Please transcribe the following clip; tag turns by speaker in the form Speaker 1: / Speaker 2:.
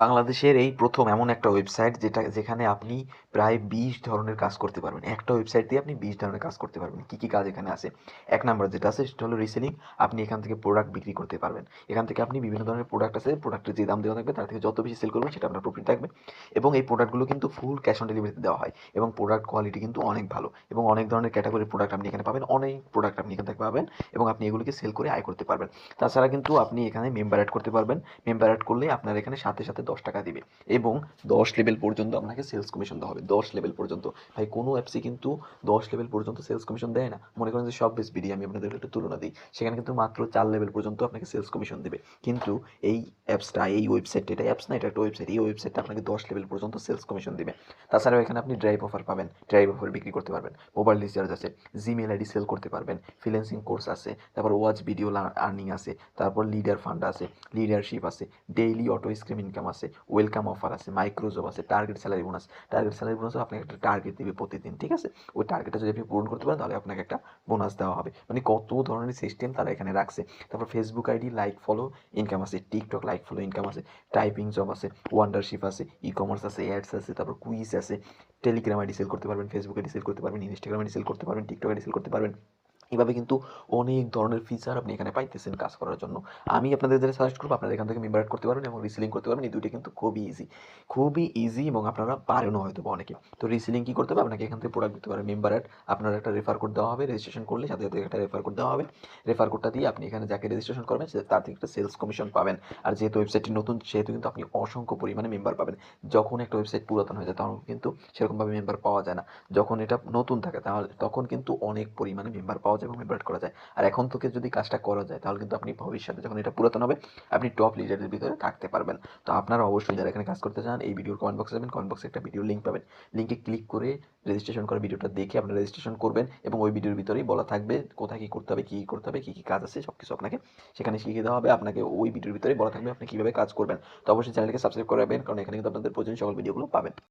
Speaker 1: বাংলাদেশের এই প্রথম এমন একটা ওয়েবসাইট যেটা, যেখানে আপনি প্রায় বিশ ধরনের কাজ করতে পারবেন। একটা ওয়েবসাইট দিয়ে আপনি বিশ ধরনের কাজ করতে পারবেন। কী কী কাজ এখানে আছে? এক নাম্বার যেটা আছে, সেটা হলো রিসেলিং আপনি এখান থেকে প্রোডাক্ট বিক্রি করতে পারবেন। এখান থেকে আপনি বিভিন্ন ধরনের প্রোডাক্ট আছে প্রোডাক্টের যে দাম দেওয়া থাকবে, তার থেকে যত বেশি সেল করবেন, সেটা আপনার প্রফিট থাকবে। এবং এই প্রোডাক্টগুলো কিন্তু ফুল ক্যাশ অন ডেলিভারিতে দেওয়া হয়। এবং প্রোডাক্ট কোয়ালিটি কিন্তু অনেক ভালো। এবং অনেক ধরনের ক্যাটাগরির প্রোডাক্ট আপনি এখানে পাবেন। অনেক প্রোডাক্ট আপনি এখান থেকে পাবেন এবং আপনি এগুলোকে সেল করে আয় করতে পারবেন। তাছাড়া কিন্তু আপনি এখানে মেম্বার অ্যাড করতে পারবেন। মেম্বার অ্যাড করলে আপনার এখানে সাথে সাথে দশ টাকা দিবে। এবং দশ লেভেল পর্যন্ত আপনাকে সেলস কমিশন দেওয়া হবে। দশ লেভেল পর্যন্ত। ভাই, কোনো অ্যাপসই কিন্তু দশ লেভেল পর্যন্ত সেলস কমিশন দেয় না। মনে করেন যে সব বেশ বিডি আমি আপনাদের একটা তুলনা দিই। সেখানে কিন্তু মাত্র চার লেভেল পর্যন্ত আপনাকে সেলস কমিশন দেবে। কিন্তু এই অ্যাপসটা, এই ওয়েবসাইটটা এটা অ্যাপস না, এটা একটা ওয়েবসাইট এই ওয়েবসাইটটা আপনাকে দশ লেভেল পর্যন্ত সেলস কমিশন দেবে। তাছাড়াও এখানে আপনি ড্রাইভ অফার পাবেন ড্রাইভ অফার বিক্রি করতে পারবেন মোবাইল রিচার্জ আছে জিমেল আইডি সেল করতে পারবেন ফ্রিল্যান্সিং কোর্স আছে, তারপর ওয়াচ ভিডিও আর্নিং আছে, তারপর লিডার ফান্ড আছে লিডারশিপ আছে ডেইলি অটো স্ক্রিম ইনকাম আছে ওয়েলকাম অফার আছে মাইক্রোজব আছে target salary bonus target salary bonus আপনাকে একটা টার্গেট দিবে প্রতিদিন, ঠিক আছে? ওই টার্গেটটা যদি আপনি পূরণ করতে পারেন, তাহলে আপনাকে একটা বোনাস দেওয়া হবে। মানে কত ধরনের সিস্টেম তারা এখানে রাখছে। তারপর Facebook ID like follow income আছে টিকটক লাইক ফলো ইনকাম আছে টাইপিং জব আছে ওয়ান্ডারশিপ আছে ই কমার্স আছে অ্যাডস আছে, তারপর কুইজ আছে টেলিগ্রামে ডিসেল করতে পারবেন ফেসবুকে ডিসেল সেল করতে পারবেন ইনস্টাগ্রামে ডিসেল করতে পারবেন টিকটকে ডিসেল করতে পারবেন এভাবে কিন্তু অনেক ধরনের ফিচার আপনি এখানে পাইতেছেন কাজ করার জন্য। আমি আপনাদের যারা সাজেস্ট করব, আপনারা এখান থেকে মেম্বার করতে পারবেন এবং রিসিলিং করতে পারবেন। এই দুইটা কিন্তু খুবই ইজি খুবই ইজি এবং আপনারা পারেনও হয়তো অনেকে। তো রিসিলিং কী করতে হবে? আপনাকে এখান থেকে প্রোডাক্ট দিতে পারেন মেম্বার অ্যাড আপনার একটা রেফার কোড দেওয়া হবে রেজিস্ট্রেশন করলে সাথে সাথে একটা রেফার কোড দেওয়া হবে। রেফার কোডটা দিয়ে আপনি এখানে যাকে রেজিস্ট্রেশন করবেন তার থেকে একটা সেলস কমিশন পাবেন। আর যেহেতু ওয়েবসাইটটি নতুন, সেহেতু কিন্তু আপনি অসংখ্য পরিমাণে মেম্বার পাবেন। যখন একটা ওয়েবসাইট পুরাতন হয়ে যায়, তখন কিন্তু সেরকমভাবে মেম্বার পাওয়া যায় না। যখন এটা নতুন থাকে, তাহলে তখন কিন্তু অনেক পরিমাণে মেম্বার পাওয়া এবং মেম্বার করা যায়। আর এখন থেকে যদি কাজটা করা যায়, তাহলে কিন্তু আপনি ভবিষ্যতে যখন এটা পুরাতন হবে, আপনি টপ লিডারের ভিতরে থাকতে পারবেন। তো আপনারা অবশ্যই যারা এখানে কাজ করতে চান, এই ভিডিওর কমেন্ট বক্সে যাবেন। কমেন্ট বক্সে একটা ভিডিও লিঙ্ক পাবেন। লিঙ্কে ক্লিক করে রেজিস্ট্রেশন করে ভিডিওটা দেখে আপনারা রেজিস্ট্রেশন করবেন এবং ওই ভিডিওর ভিতরেই বলা থাকবে কোথায় কী করতে হবে, কী করতে হবে, কী কী কাজ আছে সব কিছু আপনাকে সেখানে শিখিয়ে দেওয়া হবে। আপনাকে ওই ভিডিওর ভিতরেই বলা থাকবে আপনি কীভাবে কাজ করবেন। তো অবশ্যই চ্যানেলকে সাবস্ক্রাইব করে রাখবেন, কারণ এখানে কিন্তু আপনাদের প্রয়োজনীয় সকল ভিডিওগুলো পাবেন।